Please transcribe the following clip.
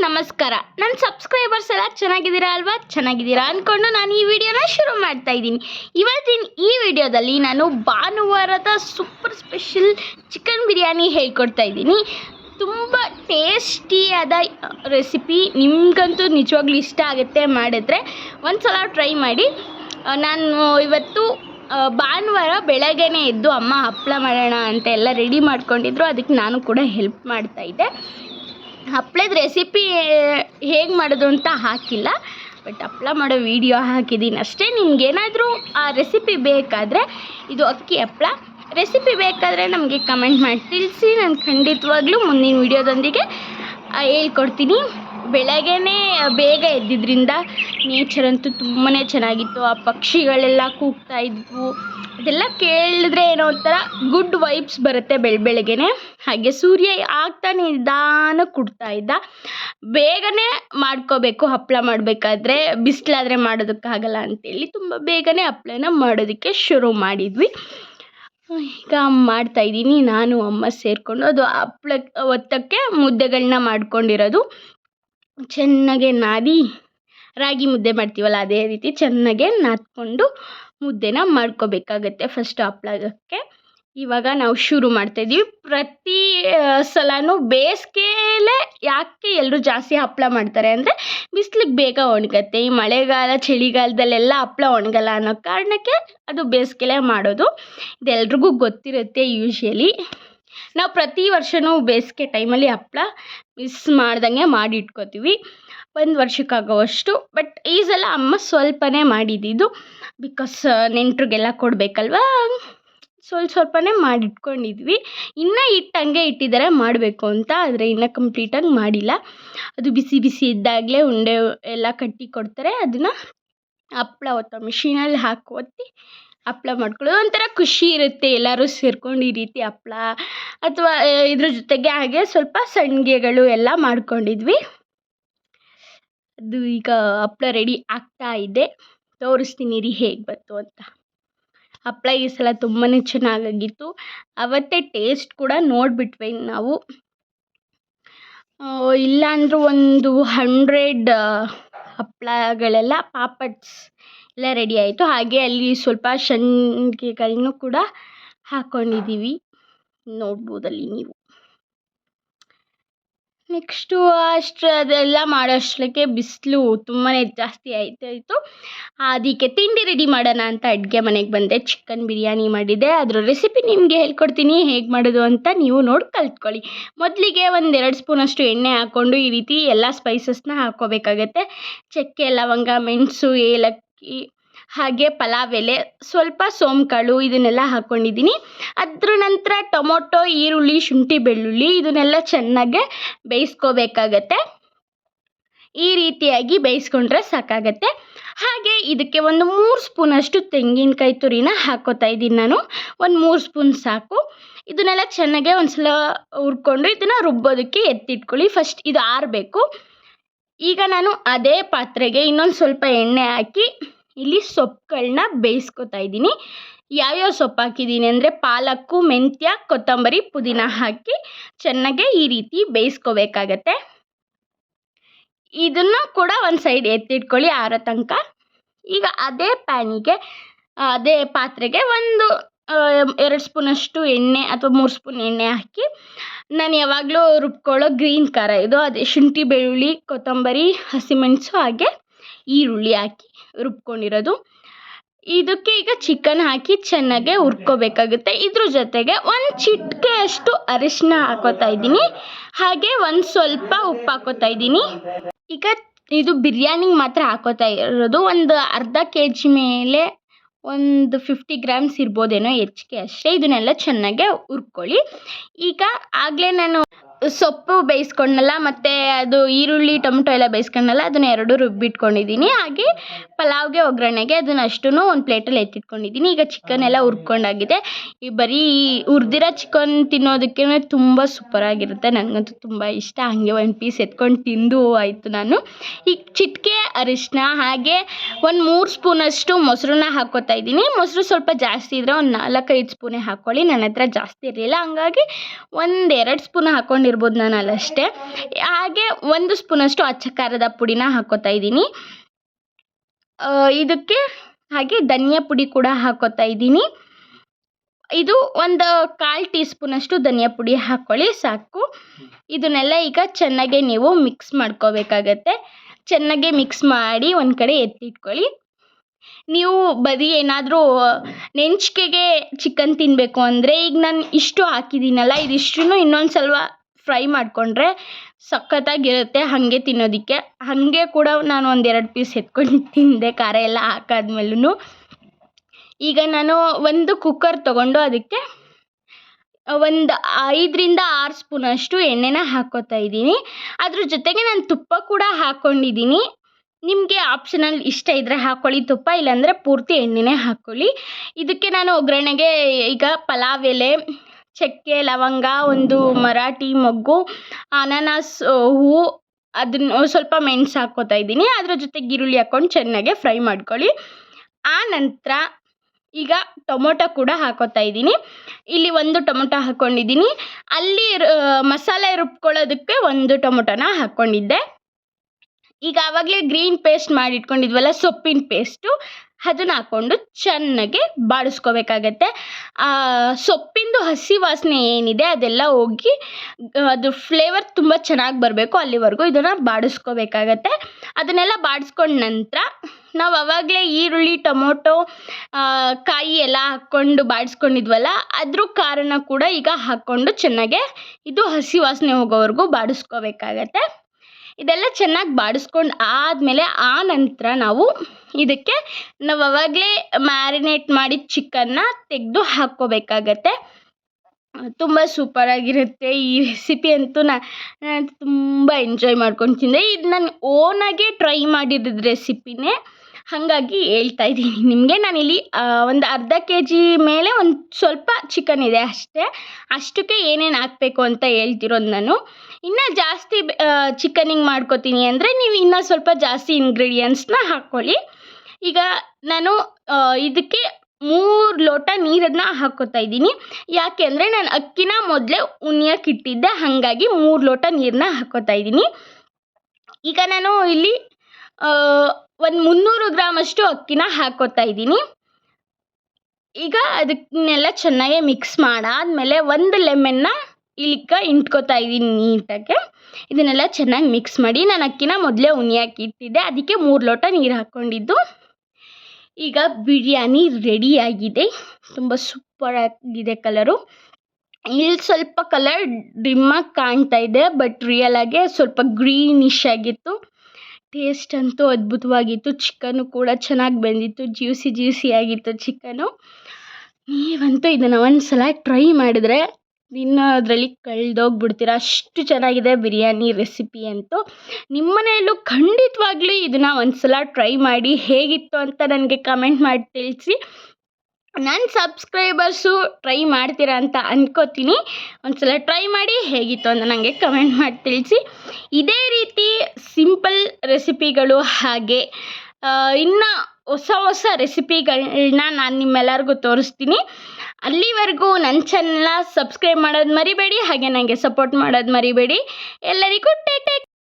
ನಮಸ್ಕಾರ. ನನ್ನ ಸಬ್ಸ್ಕ್ರೈಬರ್ಸ್ ಎಲ್ಲ ಚೆನ್ನಾಗಿದ್ದೀರಾ ಅಲ್ವಾ? ಚೆನ್ನಾಗಿದ್ದೀರಾ ಅಂದ್ಕೊಂಡು ನಾನು ಈ ವಿಡಿಯೋನ ಶುರು ಮಾಡ್ತಾ ಇದ್ದೀನಿ. ಇವತ್ತಿನ ಈ ವಿಡಿಯೋದಲ್ಲಿ ನಾನು ಭಾನುವಾರದ ಸೂಪರ್ ಸ್ಪೆಷಲ್ ಚಿಕನ್ ಬಿರಿಯಾನಿ ಹೇಳ್ಕೊಡ್ತಾ ಇದ್ದೀನಿ. ತುಂಬ ಟೇಸ್ಟಿಯಾದ ರೆಸಿಪಿ ನಿಮಗಂತೂ ನಿಜವಾಗ್ಲೂ ಇಷ್ಟ ಆಗುತ್ತೆ ಮಾಡಿದ್ರೆ ಒಂದು ಸಲ ಟ್ರೈ ಮಾಡಿ ನಾನು ಇವತ್ತು ಭಾನುವಾರ ಬೆಳಗ್ಗೆನೇ ಎದ್ದು ಅಮ್ಮ ಹಪ್ಪಳ ಮಾಡೋಣ ಅಂತ ಎಲ್ಲ ರೆಡಿ ಮಾಡ್ಕೊಂಡಿದ್ರು. ಅದಕ್ಕೆ ನಾನು ಕೂಡ ಹೆಲ್ಪ್ ಮಾಡ್ತಾ ಇದ್ದೆ. ಹಪ್ಳದ ರೆಸಿಪಿ ಹೇಗೆ ಮಾಡೋದು ಅಂತ ಹಾಕಿಲ್ಲ ಬಟ್ ಹಪ್ಳ ಮಾಡೋ ವಿಡಿಯೋ ಹಾಕಿದ್ದೀನಿ ಅಷ್ಟೇ ನಿಮ್ಗೇನಾದರೂ ಆ ರೆಸಿಪಿ ಬೇಕಾದರೆ, ಇದು ಅಕ್ಕಿ ಹಪ್ಪಳ ರೆಸಿಪಿ ಬೇಕಾದರೆ ನಮಗೆ ಕಮೆಂಟ್ ಮಾಡಿ. ತಿಳಿಸಿ, ನಾನು ಖಂಡಿತವಾಗ್ಲೂ ಮುಂದಿನ ವೀಡಿಯೋದೊಂದಿಗೆ ಹೇಳ್ಕೊಡ್ತೀನಿ. ಬೆಳಗ್ಗೆನೇ ಬೇಗ ಎದ್ದಿದ್ರಿಂದ ನೇಚರ್ ಅಂತೂ ತುಂಬಾ ಚೆನ್ನಾಗಿತ್ತು. ಆ ಪಕ್ಷಿಗಳೆಲ್ಲ ಕೂಗ್ತಾ ಇದ್ವು. ಅದೆಲ್ಲ ಕೇಳಿದ್ರೆ ಏನೋ ಒಂಥರ ಗುಡ್ ವೈಬ್ಸ್ ಬರುತ್ತೆ ಬೆಳ, ಬೆಳಗ್ಗೆನೆ. ಹಾಗೆ ಸೂರ್ಯ ಆಗ್ತಾನೆ ನಿಧಾನ ಕುಡ್ತಾ ಇದ್ದ. ಬೇಗನೆ ಮಾಡ್ಕೋಬೇಕು ಹಪ್ಪಳ ಮಾಡಬೇಕಾದ್ರೆ, ಬಿಸಿಲಾದರೆ ಮಾಡೋದಕ್ಕಾಗಲ್ಲ ಅಂತೇಳಿ ತುಂಬ ಬೇಗನೆ ಹಪ್ಪಳನ ಮಾಡೋದಕ್ಕೆ ಶುರು ಮಾಡಿದ್ವಿ. ಈಗ ಮಾಡ್ತಾ ಇದ್ದೀನಿ. ನಾನು, ಅಮ್ಮ ಸೇರಿಕೊಂಡು ಅದು ಹಪ್ಪಳ ಒತ್ತಕ್ಕೆ ಮುದ್ದೆಗಳನ್ನ ಮಾಡ್ಕೊಂಡಿರೋದು. ಚೆನ್ನಾಗೆ ನಾದಿ, ರಾಗಿ ಮುದ್ದೆ ಮಾಡ್ತೀವಲ್ಲ ಅದೇ ರೀತಿ ಚೆನ್ನಾಗೆ ನಾದ್ಕೊಂಡು ಮುದ್ದೆನ ಮಾಡ್ಕೋಬೇಕಾಗತ್ತೆ ಫಸ್ಟ್ ಹಪ್ಳಕ್ಕೆ ಇವಾಗ ನಾವು ಶುರು ಮಾಡ್ತಾಯಿದ್ದೀವಿ ಪ್ರತಿ ಸಲನೂ ಬೇಸಿಗೆಯಲ್ಲೇ ಯಾಕೆ ಎಲ್ಲರೂ ಜಾಸ್ತಿ ಹಪ್ಪಳ ಮಾಡ್ತಾರೆ ಅಂದರೆ ಬಿಸ್ಲಿಗೆ ಬೇಗ ಒಣಗತ್ತೆ. ಈ ಮಳೆಗಾಲ, ಚಳಿಗಾಲದಲ್ಲೆಲ್ಲ ಹಪ್ಪಳ ಒಣಗಲ್ಲ ಅನ್ನೋ ಕಾರಣಕ್ಕೆ ಅದು ಬೇಸಿಗೆಲೇ ಮಾಡೋದು. ಇದೆಲ್ರಿಗೂ ಗೊತ್ತಿರುತ್ತೆ ಯೂಶ್ವಲಿ ನಾವು ಪ್ರತಿ ವರ್ಷವೂ ಬೇಸಿಗೆ ಟೈಮಲ್ಲಿ ಹಪ್ಪಳ ಮಿಸ್ ಮಾಡ್ದಂಗೆ ಮಾಡಿ ಇಟ್ಕೋತೀವಿ. ಒಂದು ವರ್ಷಕ್ಕಾಗೋವಷ್ಟು ಬಟ್ ಈ ಸಲ ಅಮ್ಮ ಸ್ವಲ್ಪನೇ ಮಾಡಿದ್ದಿದ್ದು ಬಿಕಾಸ್ ನೆಂಟ್ರಿಗೆಲ್ಲ ಕೊಡಬೇಕಲ್ವಾ? ಸ್ವಲ್ಪ ಸ್ವಲ್ಪನೇ ಮಾಡಿಟ್ಕೊಂಡಿದ್ವಿ ಇನ್ನೂ ಹಿಟ್ಟು ಹಂಗೆ ಇಟ್ಟಿದ್ದಾರೆ ಮಾಡಬೇಕು ಅಂತ, ಆದರೆ ಇನ್ನೂ ಕಂಪ್ಲೀಟಾಗಿ ಮಾಡಿಲ್ಲ. ಅದು ಬಿಸಿ ಬಿಸಿ ಇದ್ದಾಗಲೇ ಉಂಡೆ ಎಲ್ಲ ಕಟ್ಟಿ ಕೊಡ್ತಾರೆ, ಅದನ್ನು ಹಪ್ಪಳ ಒತ್ತೋ ಮಿಷಿನಲ್ಲಿ ಹಾಕಿ ಒತ್ತಿ ಹಪ್ಳ ಮಾಡ್ಕೊಳ್ಳೋದು ಒಂಥರ ಖುಷಿ ಇರುತ್ತೆ. ಎಲ್ಲರೂ ಸೇರ್ಕೊಂಡು ಈ ರೀತಿ ಹಪ್ಳ ಅಥವಾ ಇದ್ರ ಜೊತೆಗೆ ಹಾಗೆ ಸ್ವಲ್ಪ ಸಂಡಿಗೆಗಳು ಎಲ್ಲ ಮಾಡ್ಕೊಂಡಿದ್ವಿ. ಅದು ಈಗ ಹಪ್ಳ ರೆಡಿ ಆಗ್ತಾ ಇದೆ. ತೋರಿಸ್ತೀನಿ ರೀ ಹೇಗೆ ಬಂತು ಅಂತ. ಹಪ್ಳ ಈ ಸಲ ತುಂಬಾ ಚೆನ್ನಾಗಾಗಿತ್ತು. ಅವತ್ತೇ ಟೇಸ್ಟ್ ಕೂಡ ನೋಡಿಬಿಟ್ವಿ ನಾವು. ಇಲ್ಲ ಒಂದು ಹಂಡ್ರೆಡ್ ಹಪ್ಪಳಗಳೆಲ್ಲ ಪಾಪಡ್ಸ್ ಎಲ್ಲ ರೆಡಿ ಆಯಿತು. ಹಾಗೆ ಅಲ್ಲಿ ಸ್ವಲ್ಪ ಸಂಡಿಗೆಗಳನ್ನು ಕೂಡ ಹಾಕ್ಕೊಂಡಿದ್ದೀವಿ ನೋಡ್ಬೋದಲ್ಲಿ ನೀವು. ನೆಕ್ಸ್ಟು ಅಷ್ಟು ಅದೆಲ್ಲ ಮಾಡೋ ಅಷ್ಟಕ್ಕೆ ಬಿಸಿಲು ತುಂಬಾ ಜಾಸ್ತಿ ಆಯ್ತಾಯಿತ್ತು ಅದಕ್ಕೆ ತಿಂಡಿ ರೆಡಿ ಮಾಡೋಣ ಅಂತ ಅಡುಗೆ ಮನೆಗೆ ಬಂದೆ. ಚಿಕನ್ ಬಿರಿಯಾನಿ ಮಾಡಿದ್ದೆ ಅದರ ರೆಸಿಪಿ ನಿಮಗೆ ಹೇಳ್ಕೊಡ್ತೀನಿ. ಹೇಗೆ ಮಾಡೋದು ಅಂತ ನೀವು ನೋಡಿ ಕಲ್ತ್ಕೊಳ್ಳಿ. ಮೊದಲಿಗೆ ಒಂದು ಎರಡು ಸ್ಪೂನಷ್ಟು ಎಣ್ಣೆ ಹಾಕ್ಕೊಂಡು ಈ ರೀತಿ ಎಲ್ಲ ಸ್ಪೈಸಸ್ನ ಹಾಕ್ಕೋಬೇಕಾಗತ್ತೆ. ಚಕ್ಕೆ, ಲವಂಗ, ಮೆಣಸು, ಏಲಕ್ಕಿ ಹಾಗೆ ಪಲಾವ್ ಎಲೆ ಸ್ವಲ್ಪ ಸೋಂಕಾಳು ಇದನ್ನೆಲ್ಲ ಹಾಕ್ಕೊಂಡಿದ್ದೀನಿ ಅದ್ರ ನಂತರ ಟೊಮೊಟೊ, ಈರುಳ್ಳಿ, ಶುಂಠಿ, ಬೆಳ್ಳುಳ್ಳಿ ಇದನ್ನೆಲ್ಲ ಚೆನ್ನಾಗೆ ಬೇಯಿಸ್ಕೋಬೇಕಾಗತ್ತೆ. ಈ ರೀತಿಯಾಗಿ ಬೇಯಿಸ್ಕೊಂಡ್ರೆ ಸಾಕಾಗತ್ತೆ. ಹಾಗೆ ಇದಕ್ಕೆ ಒಂದು ಮೂರು ಸ್ಪೂನಷ್ಟು ತೆಂಗಿನಕಾಯಿ ತುರಿನ ಹಾಕೋತಾ ಇದ್ದೀನಿ ನಾನು. ಒಂದು ಮೂರು ಸ್ಪೂನ್ ಸಾಕು. ಇದನ್ನೆಲ್ಲ ಚೆನ್ನಾಗೆ ಒಂದು ಸಲ ಹುರ್ಕೊಂಡು ಇದನ್ನು ರುಬ್ಬೋದಕ್ಕೆ ಎತ್ತಿಟ್ಕೊಳ್ಳಿ. ಫಸ್ಟ್ ಇದು ಆರಬೇಕು. ಈಗ ನಾನು ಅದೇ ಪಾತ್ರೆಗೆ ಇನ್ನೊಂದು ಸ್ವಲ್ಪ ಎಣ್ಣೆ ಹಾಕಿ ಇಲ್ಲಿ ಸೊಪ್ಪುಗಳನ್ನ ಬೇಯಿಸ್ಕೊತಾ ಇದ್ದೀನಿ. ಯಾವ್ಯಾವ ಸೊಪ್ಪು ಹಾಕಿದ್ದೀನಿ ಅಂದರೆ ಪಾಲಕ್ಕು, ಮೆಂತ್ಯ, ಕೊತ್ತಂಬರಿ, ಪುದೀನ ಹಾಕಿ ಚೆನ್ನಾಗೆ ಈ ರೀತಿ ಬೇಯಿಸ್ಕೋಬೇಕಾಗತ್ತೆ. ಇದನ್ನು ಕೂಡ ಒಂದು ಸೈಡ್ ಎತ್ತಿಟ್ಕೊಳ್ಳಿ ಆರ ತನಕ. ಈಗ ಅದೇ ಪ್ಯಾನಿಗೆ, ಅದೇ ಪಾತ್ರೆಗೆ ಒಂದು ಎರಡು ಸ್ಪೂನಷ್ಟು ಎಣ್ಣೆ ಅಥವಾ ಮೂರು ಸ್ಪೂನ್ ಎಣ್ಣೆ ಹಾಕಿ ನಾನು ಯಾವಾಗಲೂ ರುಬ್ಕೊಳ್ಳೋ ಗ್ರೀನ್ ಖಾರ ಇದು ಅದೇ ಶುಂಠಿ, ಬೆಳ್ಳುಳ್ಳಿ, ಕೊತ್ತಂಬರಿ, ಹಸಿಮೆಣಸು ಹಾಗೆ ಈರುಳ್ಳಿ ಹಾಕಿ ರುಬ್ಕೊಂಡಿರೋದು. ಇದಕ್ಕೆ ಈಗ ಚಿಕನ್ ಹಾಕಿ ಚೆನ್ನಾಗೆ ಹುರ್ಕೋಬೇಕಾಗುತ್ತೆ. ಇದ್ರ ಜೊತೆಗೆ ಒಂದು ಚಿಟಿಕೆಯಷ್ಟು ಅರಿಶಿನ ಹಾಕೋತಾ ಇದ್ದೀನಿ. ಹಾಗೆ ಒಂದು ಸ್ವಲ್ಪ ಉಪ್ಪು ಹಾಕೋತಾ ಇದ್ದೀನಿ. ಈಗ ಇದು ಬಿರಿಯಾನಿಗೆ ಮಾತ್ರ ಹಾಕೋತಾ ಇರೋದು. ಒಂದು ಅರ್ಧ ಕೆ ಜಿ ಮೇಲೆ ಒಂದು ಫಿಫ್ಟಿ ಗ್ರಾಮ್ಸ್ ಇರ್ಬೋದೇನೋ ಹೆಚ್ಚಿಗೆ ಅಷ್ಟೇ. ಇದನ್ನೆಲ್ಲ ಚೆನ್ನಾಗೆ ಹುರ್ಕೊಳ್ಳಿ. ಈಗ ಆಗಲೇ ನಾನು ಸೊಪ್ಪು ಬೇಯಿಸ್ಕೊಂಡಲ್ಲ ಮತ್ತು ಅದು ಈರುಳ್ಳಿ, ಟೊಮೆಟೊ ಎಲ್ಲ ಬೇಯಿಸ್ಕೊಂಡಲ್ಲ ಅದನ್ನ ಎರಡು ರುಬ್ಬಿಟ್ಕೊಂಡಿದ್ದೀನಿ. ಹಾಗೆ ಪಲಾವ್ಗೆ ಒಗ್ಗರಣೆಗೆ ಅದನ್ನ ಅಷ್ಟೂ ಒಂದು ಪ್ಲೇಟಲ್ಲಿ ಎತ್ತಿಟ್ಕೊಂಡಿದ್ದೀನಿ. ಈಗ ಚಿಕನ್ ಎಲ್ಲ ಹುರ್ಕೊಂಡಾಗಿದೆ. ಈ ಬರೀ ಹುರ್ದಿರೋ ಚಿಕನ್ ತಿನ್ನೋದಕ್ಕೆ ತುಂಬ ಸೂಪರಾಗಿರುತ್ತೆ. ನನಗಂತೂ ತುಂಬ ಇಷ್ಟ. ಹಾಗೆ ಒಂದು ಪೀಸ್ ಎತ್ಕೊಂಡು ತಿಂದು ಆಯಿತು ನಾನು. ಈಗ ಚಿಟಿಕೆ ಅರಿಶಿನ ಹಾಗೆ ಒಂದು ಮೂರು ಸ್ಪೂನಷ್ಟು ಮೊಸರನ್ನ ಹಾಕೋತಾ ಇದ್ದೀನಿ. ಮೊಸರು ಸ್ವಲ್ಪ ಜಾಸ್ತಿ ಇದ್ರೆ ಒಂದು ನಾಲ್ಕೈದು ಸ್ಪೂನೇ ಹಾಕ್ಕೊಳ್ಳಿ ನನ್ನ ಹತ್ರ ಜಾಸ್ತಿ ಇರಲಿಲ್ಲ. ಹಂಗಾಗಿ ಒಂದು ಎರಡು ಸ್ಪೂನ್ ಹಾಕ್ಕೊಂಡಿರ್ಬೋದು ನಾನು ಅಲ್ಲಷ್ಟೇ ಹಾಗೆ ಒಂದು ಸ್ಪೂನಷ್ಟು ಅಚ್ಚ ಖಾರದ ಪುಡಿನ ಹಾಕ್ಕೋತಾ ಇದ್ದೀನಿ. ಇದಕ್ಕೆ ಹಾಗೆ ಧನಿಯಾ ಪುಡಿ ಕೂಡ ಹಾಕ್ಕೋತಾ ಇದ್ದೀನಿ. ಇದು ಒಂದು ಕಾಲು ಟೀ ಸ್ಪೂನಷ್ಟು ಧನಿಯಾ ಪುಡಿ ಹಾಕ್ಕೊಳ್ಳಿ ಸಾಕು. ಇದನ್ನೆಲ್ಲ ಈಗ ಚೆನ್ನಾಗೆ ನೀವು ಮಿಕ್ಸ್ ಮಾಡ್ಕೋಬೇಕಾಗತ್ತೆ. ಚೆನ್ನಾಗೆ ಮಿಕ್ಸ್ ಮಾಡಿ ಒಂದು ಕಡೆ ಎತ್ತಿಟ್ಕೊಳ್ಳಿ. ನೀವು ಬರೀ ಏನಾದರೂ ನೆಂಚಿಕೆಗೆ ಚಿಕನ್ ತಿನ್ನಬೇಕು ಅಂದರೆ, ಈಗ ನಾನು ಇಷ್ಟು ಹಾಕಿದ್ದೀನಲ್ಲ ಇದಿಷ್ಟು ಇನ್ನೊಂದು ಸಲ ಫ್ರೈ ಮಾಡಿಕೊಂಡ್ರೆ ಸಖತ್ತಾಗಿರುತ್ತೆ, ಹಾಗೆ ತಿನ್ನೋದಕ್ಕೆ. ಹಾಗೆ ಕೂಡ ನಾನು ಒಂದೆರಡು ಪೀಸ್ ಎತ್ಕೊಂಡು ತಿಂದೆ, ಖಾರ ಎಲ್ಲ ಹಾಕಾದ್ಮೇಲೂ ಈಗ ನಾನು ಒಂದು ಕುಕ್ಕರ್ ತೊಗೊಂಡು ಅದಕ್ಕೆ ಒಂದು ಐದರಿಂದ ಆರು ಸ್ಪೂನಷ್ಟು ಎಣ್ಣೆನ ಹಾಕೋತಾ ಇದ್ದೀನಿ. ಅದ್ರ ಜೊತೆಗೆ ನಾನು ತುಪ್ಪ ಕೂಡ ಹಾಕ್ಕೊಂಡಿದ್ದೀನಿ ನಿಮಗೆ ಆಪ್ಷನಲ್ ಇಷ್ಟ ಇದ್ದರೆ ಹಾಕ್ಕೊಳ್ಳಿ ತುಪ್ಪ ಇಲ್ಲಾಂದರೆ ಪೂರ್ತಿ ಎಣ್ಣೆನೇ ಹಾಕ್ಕೊಳ್ಳಿ ಇದಕ್ಕೆ ನಾನು ಒಗ್ಗರಣೆಗೆ ಈಗ ಪಲಾವ್ ಎಲೆ ಚಕ್ಕೆ, ಲವಂಗ, ಒಂದು ಮರಾಠಿ ಮೊಗ್ಗು, ಅನಾನಸ್ ಹೂವು, ಅದನ್ನು ಸ್ವಲ್ಪ ಮೆಣಸು ಹಾಕ್ಕೋತಾ ಇದ್ದೀನಿ. ಅದ್ರ ಜೊತೆಗೆ ಈರುಳ್ಳಿ ಹಾಕ್ಕೊಂಡು ಚೆನ್ನಾಗೆ ಫ್ರೈ ಮಾಡ್ಕೊಳ್ಳಿ. ಆ ನಂತರ ಈಗ ಟೊಮೊಟೊ ಕೂಡ ಹಾಕೋತಾ ಇದ್ದೀನಿ. ಇಲ್ಲಿ ಒಂದು ಟೊಮೊಟೊ ಹಾಕ್ಕೊಂಡಿದ್ದೀನಿ. ಅಲ್ಲಿ ಮಸಾಲೆ ರುಬ್ಕೊಳ್ಳೋದಕ್ಕೆ ಒಂದು ಟೊಮೊಟೊನ ಹಾಕ್ಕೊಂಡಿದ್ದೆ. ಈಗ ಆವಾಗಲೇ ಗ್ರೀನ್ ಪೇಸ್ಟ್ ಮಾಡಿ ಇಟ್ಕೊಂಡಿದ್ವಲ್ಲ ಸೊಪ್ಪಿನ ಪೇಸ್ಟು. ಅದನ್ನ ಹಾಕ್ಕೊಂಡು ಚೆನ್ನಾಗಿ ಬಾಡಿಸ್ಕೋಬೇಕಾಗತ್ತೆ. ಸೊಪ್ಪಿಂದು ಹಸಿ ವಾಸನೆ ಏನಿದೆ ಅದೆಲ್ಲ ಹೋಗಿ ಅದು ಫ್ಲೇವರ್ ತುಂಬ ಚೆನ್ನಾಗಿ ಬರಬೇಕು ಅಲ್ಲಿವರೆಗೂ ಇದನ್ನು ಬಾಡಿಸ್ಕೋಬೇಕಾಗತ್ತೆ. ಅದನ್ನೆಲ್ಲ ಬಾಡಿಸ್ಕೊಂಡ ನಂತರ ನಾವು ಆವಾಗಲೇ ಈರುಳ್ಳಿ, ಟೊಮೊಟೊ ಕಾಯಿ ಎಲ್ಲ ಹಾಕ್ಕೊಂಡು ಬಾಡಿಸ್ಕೊಂಡಿದ್ವಲ್ಲ, ಅದ್ರ ಕಾರಣ ಕೂಡ ಈಗ ಹಾಕ್ಕೊಂಡು ಚೆನ್ನಾಗೆ ಇದು ಹಸಿ ವಾಸನೆ ಹೋಗೋವರೆಗೂ ಬಾಡಿಸ್ಕೋಬೇಕಾಗತ್ತೆ. ಇದೆಲ್ಲ ಚೆನ್ನಾಗಿ ಬಾಡಿಸ್ಕೊಂಡು ಆದಮೇಲೆ ಆ ನಂತರ ನಾವು ಇದಕ್ಕೆ ನಾವು ಆವಾಗಲೇ ಮ್ಯಾರಿನೇಟ್ ಮಾಡಿದ ಚಿಕನ್ನ ತೆಗೆದು ಹಾಕ್ಕೋಬೇಕಾಗತ್ತೆ. ತುಂಬ ಸೂಪರಾಗಿರುತ್ತೆ ಈ ರೆಸಿಪಿ ಅಂತೂ ನಾನು ತುಂಬ ಎಂಜಾಯ್ ಮಾಡ್ಕೊಂಡು ತಿಂದೆ ಇದು ನಾನು ಓನಾಗೆ ಟ್ರೈ ಮಾಡಿದ ರೆಸಿಪಿನೇ ಹಾಗಾಗಿ ಹೇಳ್ತಾ ಇದ್ದೀನಿ. ನಿಮಗೆ ನಾನಿಲ್ಲಿ ಒಂದು ಅರ್ಧ ಕೆ ಜಿ ಮೇಲೆ ಒಂದು ಸ್ವಲ್ಪ ಚಿಕನ್ ಇದೆ ಅಷ್ಟೇ. ಅಷ್ಟಕ್ಕೆ ಏನೇನು ಹಾಕಬೇಕು ಅಂತ ಹೇಳ್ತಿರೋದು ನಾನು. ಇನ್ನೂ ಜಾಸ್ತಿ ಚಿಕನಿಂಗ್ ಮಾಡ್ಕೋತೀನಿ ಅಂದರೆ ನೀವು ಇನ್ನೂ ಸ್ವಲ್ಪ ಜಾಸ್ತಿ ಇಂಗ್ರೀಡಿಯೆಂಟ್ಸ್ನ ಹಾಕ್ಕೊಳ್ಳಿ. ಈಗ ನಾನು ಇದಕ್ಕೆ ಮೂರು ಲೋಟ ನೀರನ್ನ ಹಾಕ್ಕೋತಾ ಇದ್ದೀನಿ. ಯಾಕೆ ಅಂದರೆ ನಾನು ಅಕ್ಕಿನ ಮೊದಲೇ ಉಣಿಯಕ್ಕೆ ಇಟ್ಟಿದ್ದೆ, ಹಾಗಾಗಿ ಮೂರು ಲೋಟ ನೀರನ್ನ ಹಾಕ್ಕೋತಾ ಇದ್ದೀನಿ. ಈಗ ನಾನು ಇಲ್ಲಿ ಒಂದು ಮುನ್ನೂರು ಗ್ರಾಮಷ್ಟು ಅಕ್ಕಿನ ಹಾಕ್ಕೋತಾ ಇದ್ದೀನಿ. ಈಗ ಅದನ್ನೆಲ್ಲ ಚೆನ್ನಾಗಿ ಮಿಕ್ಸ್ ಮಾಡಾದಮೇಲೆ ಒಂದು ಲೆಮನ್ನ ಇಲ್ಲಿಕ ಇಂಟ್ಕೋತಾ ಇದ್ದೀನಿ ನೀಟಾಗೆ. ಇದನ್ನೆಲ್ಲ ಚೆನ್ನಾಗಿ ಮಿಕ್ಸ್ ಮಾಡಿ ನಾನು ಅಕ್ಕಿನ ಮೊದಲೇ ಉಣಿಯಾಕೆ ಇಟ್ಟಿದ್ದೆ. ಅದಕ್ಕೆ ಮೂರು ಲೋಟ ನೀರು ಹಾಕ್ಕೊಂಡಿದ್ದು ಈಗ ಬಿರಿಯಾನಿ ರೆಡಿಯಾಗಿದೆ ತುಂಬ ಸೂಪರಾಗಿದೆ ಕಲರು ಇಲ್ಲಿ ಸ್ವಲ್ಪ ಕಲರ್ ಡಿಮ್ಮಾಗಿ ಕಾಣ್ತಾ ಇದೆ ಬಟ್ ರಿಯಲಾಗೆ ಸ್ವಲ್ಪ ಗ್ರೀನಿಶ್ ಆಗಿತ್ತು. ಟೇಸ್ಟ್ ಅಂತೂ ಅದ್ಭುತವಾಗಿತ್ತು. ಚಿಕನ್ನು ಕೂಡ ಚೆನ್ನಾಗಿ ಬೆಂದಿತ್ತು. ಜ್ಯೂಸಿ ಜ್ಯೂಸಿ ಆಗಿತ್ತು ಚಿಕನು ನೀವಂತೂ ಇದನ್ನು ಒಂದು ಸಲ ಟ್ರೈ ಮಾಡಿದ್ರೆ ತಿನ್ನೋದ್ರಲ್ಲಿ ಕಳೆದೋಗ್ಬಿಡ್ತೀರ? ಅಷ್ಟು ಚೆನ್ನಾಗಿದೆ ಬಿರಿಯಾನಿ ರೆಸಿಪಿ ಅಂತೂ. ನಿಮ್ಮ ಮನೆಯಲ್ಲೂ ಖಂಡಿತವಾಗ್ಲೂ ಇದನ್ನು ಒಂದು ಸಲ ಟ್ರೈ ಮಾಡಿ ಹೇಗಿತ್ತು ಅಂತ ನನಗೆ ಕಮೆಂಟ್ ಮಾಡಿ ತಿಳಿಸಿ. ನನ್ನ ಸಬ್ಸ್ಕ್ರೈಬರ್ಸು ಟ್ರೈ ಮಾಡ್ತೀರಾ ಅಂತ ಅಂದ್ಕೋತೀನಿ ಒಂದು ಸಲ ಟ್ರೈ ಮಾಡಿ ಹೇಗಿತ್ತು ಅಂತ ನನಗೆ ಕಮೆಂಟ್ ಮಾಡಿ ತಿಳಿಸಿ. ಇದೇ ರೀತಿ ಸಿಂಪಲ್ ರೆಸಿಪಿಗಳು ಹಾಗೆ ಇನ್ನು ಹೊಸ ಹೊಸ ರೆಸಿಪಿಗಳನ್ನ ನಾನು ನಿಮ್ಮೆಲ್ಲರಿಗೂ ತೋರಿಸ್ತೀನಿ. ಅಲ್ಲಿವರೆಗೂ ನನ್ನ ಚಾನಲ್ನ ಸಬ್ಸ್ಕ್ರೈಬ್ ಮಾಡೋದು ಮರಿಬೇಡಿ, ಹಾಗೆ ನನಗೆ ಸಪೋರ್ಟ್ ಮಾಡೋದು ಮರಿಬೇಡಿ. ಎಲ್ಲರಿಗೂ ಟೇಕ್ ಟೇಕ್